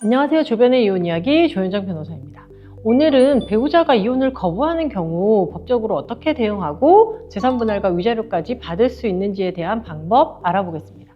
안녕하세요. 주변의 이혼 이야기 조현정 변호사입니다. 오늘은 배우자가 이혼을 거부하는 경우 법적으로 어떻게 대응하고 재산 분할과 위자료까지 받을 수 있는지에 대한 방법 알아보겠습니다.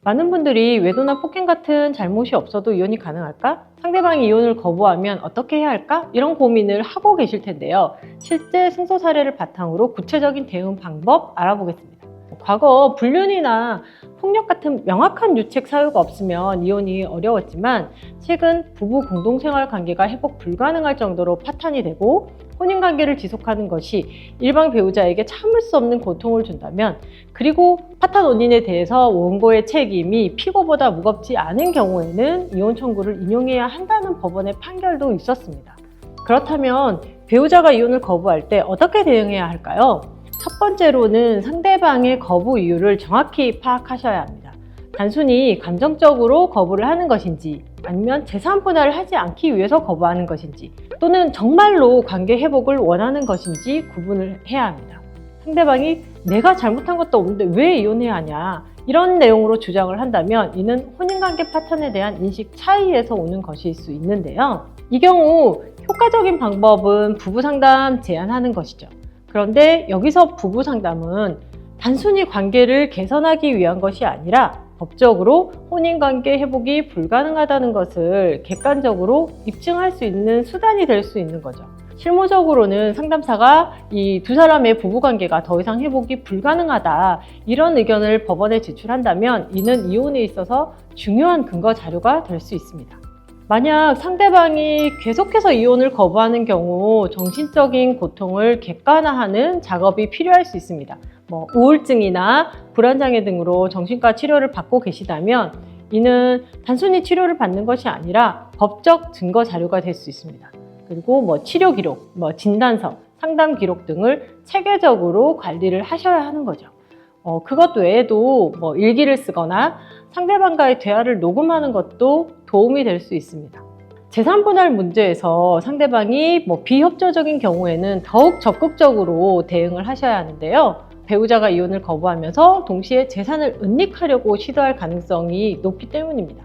많은 분들이 외도나 폭행 같은 잘못이 없어도 이혼이 가능할까? 상대방이 이혼을 거부하면 어떻게 해야 할까? 이런 고민을 하고 계실 텐데요. 실제 승소 사례를 바탕으로 구체적인 대응 방법 알아보겠습니다. 과거 불륜이나 폭력 같은 명확한 유책 사유가 없으면 이혼이 어려웠지만 최근 부부 공동생활 관계가 회복 불가능할 정도로 파탄이 되고 혼인 관계를 지속하는 것이 일방 배우자에게 참을 수 없는 고통을 준다면 그리고 파탄 원인에 대해서 원고의 책임이 피고보다 무겁지 않은 경우에는 이혼 청구를 인용해야 한다는 법원의 판결도 있었습니다. 그렇다면 배우자가 이혼을 거부할 때 어떻게 대응해야 할까요? 첫 번째로는 상대방의 거부 이유를 정확히 파악하셔야 합니다. 단순히 감정적으로 거부를 하는 것인지 아니면 재산 분할을 하지 않기 위해서 거부하는 것인지 또는 정말로 관계 회복을 원하는 것인지 구분을 해야 합니다. 상대방이 내가 잘못한 것도 없는데 왜 이혼해야 하냐 이런 내용으로 주장을 한다면 이는 혼인관계 파탄에 대한 인식 차이에서 오는 것일 수 있는데요. 이 경우 효과적인 방법은 부부 상담 제안하는 것이죠. 그런데 여기서 부부 상담은 단순히 관계를 개선하기 위한 것이 아니라 법적으로 혼인관계 회복이 불가능하다는 것을 객관적으로 입증할 수 있는 수단이 될 수 있는 거죠. 실무적으로는 상담사가 이 두 사람의 부부관계가 더 이상 회복이 불가능하다 이런 의견을 법원에 제출한다면 이는 이혼에 있어서 중요한 근거 자료가 될 수 있습니다. 만약 상대방이 계속해서 이혼을 거부하는 경우 정신적인 고통을 객관화하는 작업이 필요할 수 있습니다. 뭐 우울증이나 불안장애 등으로 정신과 치료를 받고 계시다면 이는 단순히 치료를 받는 것이 아니라 법적 증거 자료가 될 수 있습니다. 그리고 뭐 치료 기록, 뭐 진단서, 상담 기록 등을 체계적으로 관리를 하셔야 하는 거죠. 어, 그것 외에도 뭐 일기를 쓰거나 상대방과의 대화를 녹음하는 것도 도움이 될 수 있습니다. 재산 분할 문제에서 상대방이 뭐 비협조적인 경우에는 더욱 적극적으로 대응을 하셔야 하는데요. 배우자가 이혼을 거부하면서 동시에 재산을 은닉하려고 시도할 가능성이 높기 때문입니다.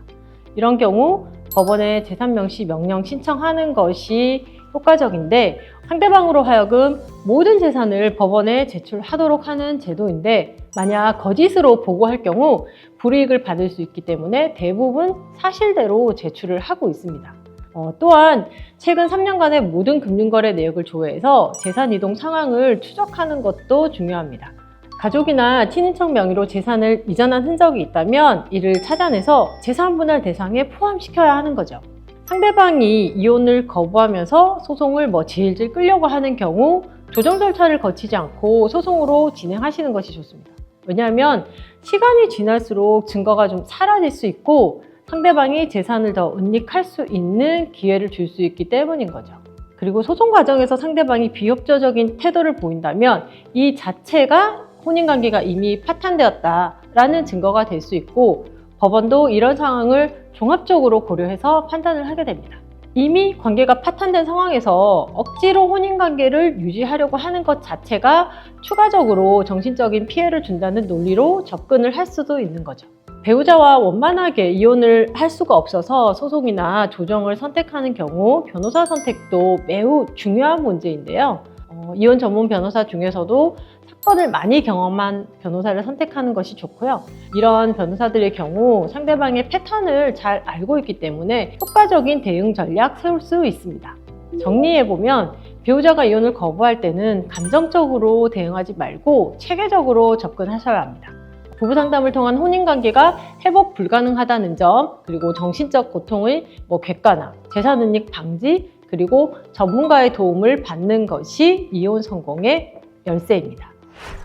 이런 경우 법원에 재산 명시 명령 신청하는 것이 효과적인데 상대방으로 하여금 모든 재산을 법원에 제출하도록 하는 제도인데 만약 거짓으로 보고할 경우 불이익을 받을 수 있기 때문에 대부분 사실대로 제출을 하고 있습니다. 어, 또한 최근 3년간의 모든 금융거래 내역을 조회해서 재산 이동 상황을 추적하는 것도 중요합니다. 가족이나 친인척 명의로 재산을 이전한 흔적이 있다면 이를 찾아내서 재산 분할 대상에 포함시켜야 하는 거죠. 상대방이 이혼을 거부하면서 소송을 뭐 질질 끌려고 하는 경우 조정 절차를 거치지 않고 소송으로 진행하시는 것이 좋습니다. 왜냐하면 시간이 지날수록 증거가 좀 사라질 수 있고 상대방이 재산을 더 은닉할 수 있는 기회를 줄 수 있기 때문인 거죠. 그리고 소송 과정에서 상대방이 비협조적인 태도를 보인다면 이 자체가 혼인관계가 이미 파탄되었다라는 증거가 될 수 있고 법원도 이런 상황을 종합적으로 고려해서 판단을 하게 됩니다. 이미 관계가 파탄된 상황에서 억지로 혼인 관계를 유지하려고 하는 것 자체가 추가적으로 정신적인 피해를 준다는 논리로 접근을 할 수도 있는 거죠. 배우자와 원만하게 이혼을 할 수가 없어서 소송이나 조정을 선택하는 경우 변호사 선택도 매우 중요한 문제인데요. 어, 이혼 전문 변호사 중에서도 사건을 많이 경험한 변호사를 선택하는 것이 좋고요. 이런 변호사들의 경우 상대방의 패턴을 잘 알고 있기 때문에 효과적인 대응 전략 세울 수 있습니다. 정리해보면 배우자가 이혼을 거부할 때는 감정적으로 대응하지 말고 체계적으로 접근하셔야 합니다. 부부 상담을 통한 혼인 관계가 회복 불가능하다는 점, 그리고 정신적 고통의 뭐 객관화, 재산 은닉 방지, 그리고 전문가의 도움을 받는 것이 이혼 성공의 열쇠입니다.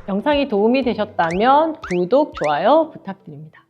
영상이 도움이 되셨다면 구독, 좋아요 부탁드립니다.